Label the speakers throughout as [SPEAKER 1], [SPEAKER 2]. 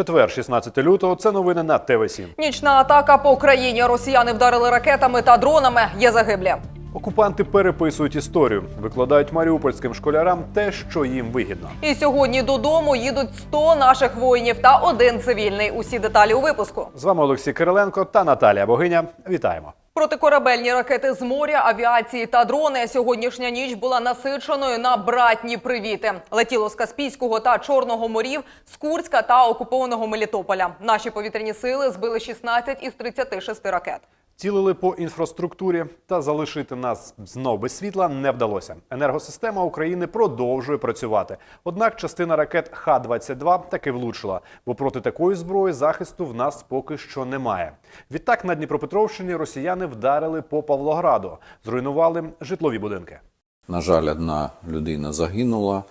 [SPEAKER 1] Четвер, 16 лютого. Це новини на ТВ 7
[SPEAKER 2] Нічна атака по Україні. Росіяни вдарили ракетами та дронами. Є загиблі.
[SPEAKER 1] Окупанти переписують історію, викладають маріупольським школярам те, що їм вигідно.
[SPEAKER 2] І сьогодні додому їдуть 100 наших воїнів та один цивільний. Усі деталі у випуску.
[SPEAKER 1] З вами Олексій Кириленко та Наталія Богиня. Вітаємо.
[SPEAKER 2] Протикорабельні ракети з моря, авіації та дрони. Сьогоднішня ніч була насиченою на братні привіти. Летіло з Каспійського та Чорного морів, з Курська та окупованого Мелітополя. Наші повітряні сили збили 16 із 36 ракет.
[SPEAKER 1] Цілили по інфраструктурі та залишити нас знов без світла не вдалося. Енергосистема України продовжує працювати. Однак частина ракет Х-22 таки влучила, бо проти такої зброї захисту в нас поки що немає. Відтак на Дніпропетровщині росіяни вдарили по Павлограду, зруйнували житлові будинки.
[SPEAKER 3] На жаль, одна людина загинула,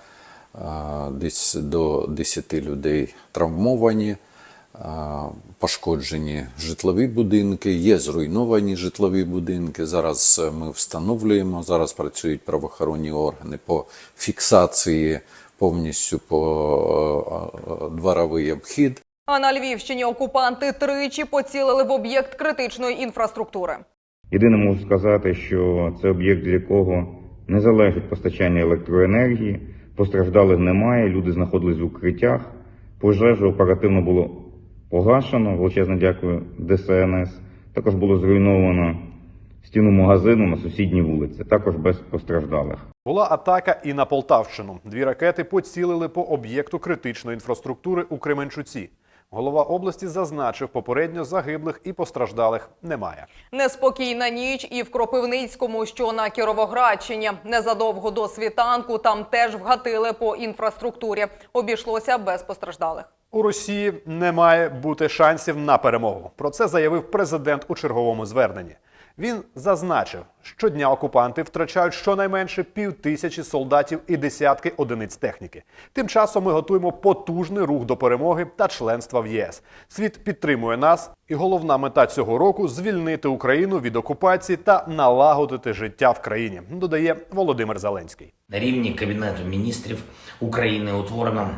[SPEAKER 3] десь до 10 людей травмовані, пошкоджені житлові будинки, є зруйновані житлові будинки. Зараз е, ми встановлюємо, зараз працюють правоохоронні органи по фіксації повністю по е, е, дворовий обхід.
[SPEAKER 2] А на Львівщині окупанти тричі поцілили в об'єкт критичної інфраструктури.
[SPEAKER 4] Єдине можу сказати, що це об'єкт, для якого не залежить постачання електроенергії, постраждалих немає, люди знаходились в укриттях. Пожежу оперативно було погашено. Величезне дякую ДСНС. Також було зруйновано стіну магазину на сусідній вулиці, також без постраждалих.
[SPEAKER 1] Була атака і на Полтавщину. Дві ракети поцілили по об'єкту критичної інфраструктури у Кременчуці. Голова області зазначив, попередньо загиблих і постраждалих немає.
[SPEAKER 2] Неспокійна ніч і в Кропивницькому, що на Кіровоградщині. Незадовго до світанку там теж вгатили по інфраструктурі. Обійшлося без постраждалих.
[SPEAKER 1] У Росії не має бути шансів на перемогу. Про це заявив президент у черговому зверненні. Він зазначив, щодня окупанти втрачають щонайменше пів тисячі солдатів і десятки одиниць техніки. Тим часом ми готуємо потужний рух до перемоги та членства в ЄС. Світ підтримує нас, і головна мета цього року звільнити Україну від окупації та налагодити життя в країні. Додає Володимир Зеленський.
[SPEAKER 5] На рівні Кабінету міністрів України утворено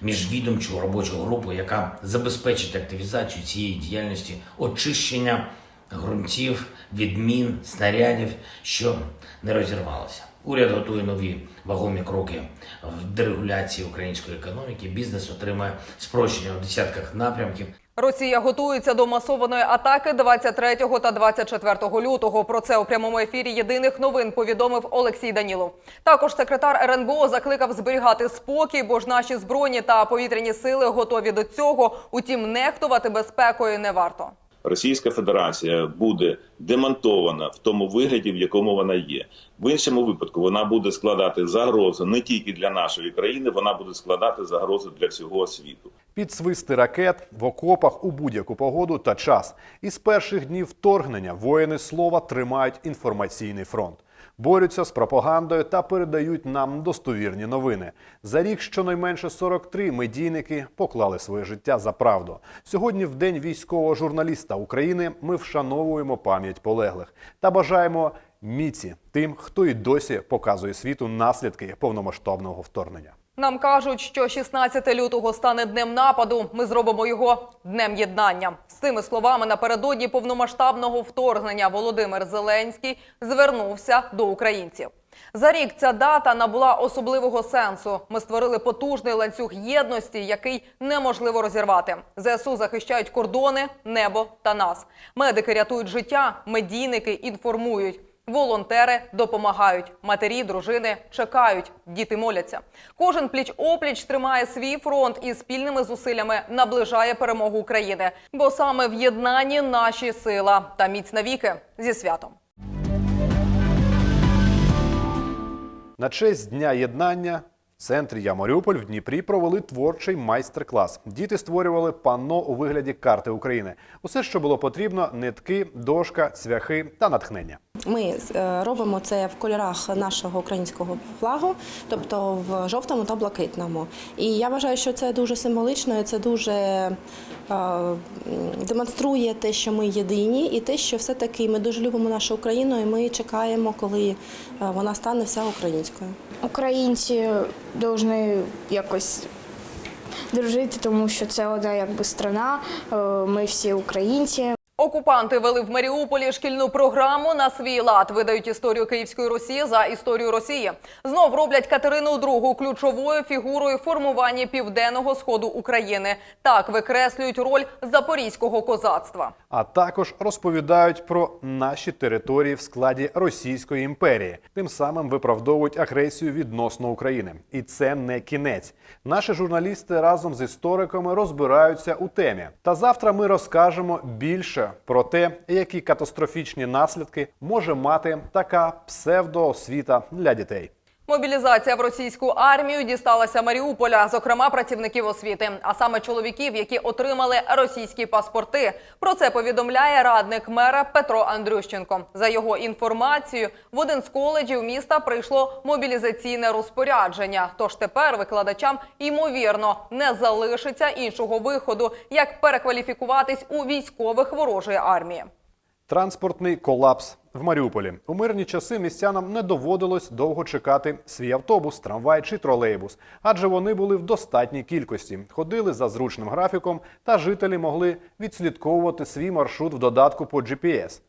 [SPEAKER 5] міжвідомчу робочу групу, яка забезпечить активізацію цієї діяльності очищення ґрунтів від мін, снарядів, що не розірвалося. Уряд готує нові вагомі кроки в дерегуляції української економіки. Бізнес отримає спрощення у десятках напрямків.
[SPEAKER 2] Росія готується до масованої атаки 23 та 24 лютого. Про це у прямому ефірі єдиних новин повідомив Олексій Данілов. Також секретар РНБО закликав зберігати спокій, бо ж наші збройні та повітряні сили готові до цього. Утім, нехтувати безпекою не варто.
[SPEAKER 6] Російська Федерація буде демонтована в тому вигляді, в якому вона є. В іншому випадку вона буде складати загрозу не тільки для нашої країни, вона буде складати загрозу для всього світу.
[SPEAKER 1] Підсвисти ракет в окопах у будь-яку погоду та час. Із перших днів вторгнення воїни слова тримають інформаційний фронт. Борються з пропагандою та передають нам достовірні новини. За рік щонайменше 43 медійники поклали своє життя за правду. Сьогодні, в день військового журналіста України, ми вшановуємо пам'ять полеглих та бажаємо міці тим, хто і досі показує світу наслідки повномасштабного вторгнення.
[SPEAKER 2] Нам кажуть, що 16 лютого стане днем нападу. Ми зробимо його днем єднання. З цими словами напередодні повномасштабного вторгнення Володимир Зеленський звернувся до українців. За рік ця дата набула особливого сенсу. Ми створили потужний ланцюг єдності, який неможливо розірвати. ЗСУ захищають кордони, небо та нас. Медики рятують життя, медійники інформують. Волонтери допомагають, матері, дружини чекають, діти моляться. Кожен пліч опліч тримає свій фронт і спільними зусиллями наближає перемогу України. Бо саме в єднанні наші сила та міць навіки зі святом.
[SPEAKER 1] На честь Дня єднання в центрі Я в Дніпрі провели творчий майстер-клас. Діти створювали панно у вигляді карти України. Усе, що було потрібно: нитки, дошка, цвяхи та натхнення.
[SPEAKER 7] Ми е, робимо це в кольорах нашого українського флагу, тобто в жовтому та блакитному. І я вважаю, що це дуже символічно, і це дуже е, демонструє те, що ми єдині, і те, що все-таки ми дуже любимо нашу Україну, і ми чекаємо, коли е, вона стане вся українською.
[SPEAKER 8] Українці повинні якось дружити, тому що це одна якби страна. Ми всі українці.
[SPEAKER 2] Окупанти вели в Маріуполі шкільну програму на свій лад. Видають історію Київської Росії за історію Росії. Знов роблять Катерину II ключовою фігурою формування південного сходу України. Так викреслюють роль запорізького козацтва.
[SPEAKER 1] А також розповідають про наші території в складі Російської імперії, тим самим виправдовують агресію відносно України. І це не кінець. Наші журналісти разом з істориками розбираються у темі. Та завтра ми розкажемо більше про те, які катастрофічні наслідки може мати така псевдоосвіта для дітей.
[SPEAKER 2] Мобілізація в російську армію дісталася Маріуполя, зокрема працівників освіти, а саме чоловіків, які отримали російські паспорти. Про це повідомляє радник мера Петро Андрющенко. За його інформацією, в один з коледжів міста прийшло мобілізаційне розпорядження. Тож тепер викладачам ймовірно не залишиться іншого виходу, як перекваліфікуватись у військових ворожої армії.
[SPEAKER 1] Транспортний колапс в Маріуполі. У мирні часи містянам не доводилось довго чекати свій автобус, трамвай чи тролейбус, адже вони були в достатній кількості, ходили за зручним графіком, та жителі могли відслідковувати свій маршрут в додатку по GPS.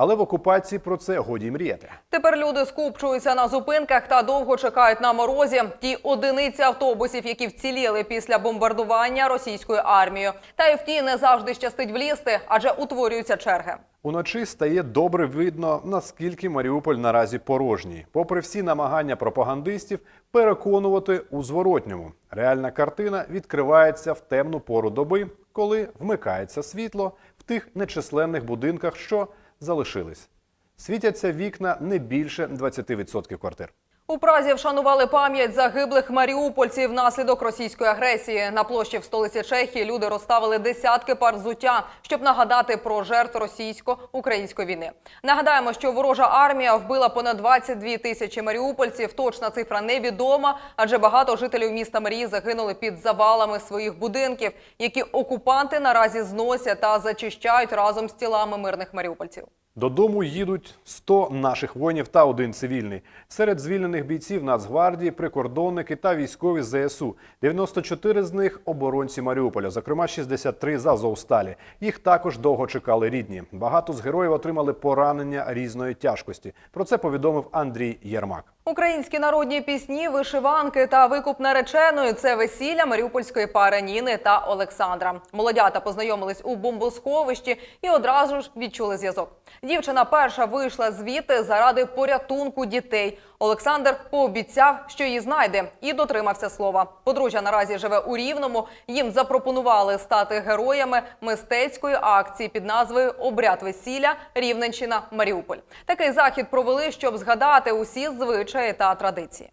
[SPEAKER 1] Але в окупації про це годі мріяти.
[SPEAKER 2] Тепер люди скупчуються на зупинках та довго чекають на морозі. Ті одиниці автобусів, які вціліли після бомбардування російською армією. Та й в ті не завжди щастить влізти, адже утворюються черги.
[SPEAKER 1] Уночі стає добре видно, наскільки Маріуполь наразі порожній, попри всі намагання пропагандистів переконувати у зворотньому. Реальна картина відкривається в темну пору доби, коли вмикається світло в тих нечисленних будинках, що залишились. Світяться вікна не більше 20% квартир.
[SPEAKER 2] У Празі вшанували пам'ять загиблих маріупольців внаслідок російської агресії. На площі в столиці Чехії люди розставили десятки пар взуття, щоб нагадати про жертв російсько-української війни. Нагадаємо, що ворожа армія вбила понад 22 тисячі маріупольців. Точна цифра невідома, адже багато жителів міста Марії загинули під завалами своїх будинків, які окупанти наразі зносять та зачищають разом з тілами мирних маріупольців.
[SPEAKER 1] Додому їдуть 100 наших воїнів та один цивільний. Серед звільнених бійців Нацгвардії, прикордонники та військові ЗСУ. 94 з них оборонці Маріуполя, зокрема 63 з Азовсталі. Їх також довго чекали рідні. Багато з героїв отримали поранення різної тяжкості. Про це повідомив Андрій Єрмак.
[SPEAKER 2] Українські народні пісні, вишиванки та викуп нареченої це весілля маріупольської пари Ніни та Олександра. Молодята познайомились у бомбосховищі і одразу ж відчули зв'язок. Дівчина перша вийшла звідти заради порятунку дітей. Олександр пообіцяв, що її знайде, і дотримався слова. Подружжя наразі живе у Рівному. Їм запропонували стати героями мистецької акції під назвою Обряд весілля Рівненщина Маріуполь. Такий захід провели, щоб згадати усі звичаї та традиції.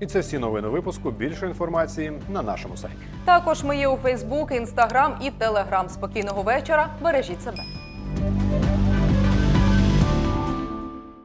[SPEAKER 1] І це всі новини випуску. Більше інформації на нашому сайті.
[SPEAKER 2] Також ми є у Фейсбук, Інстаграм і Телеграм. Спокійного вечора. Бережіть себе.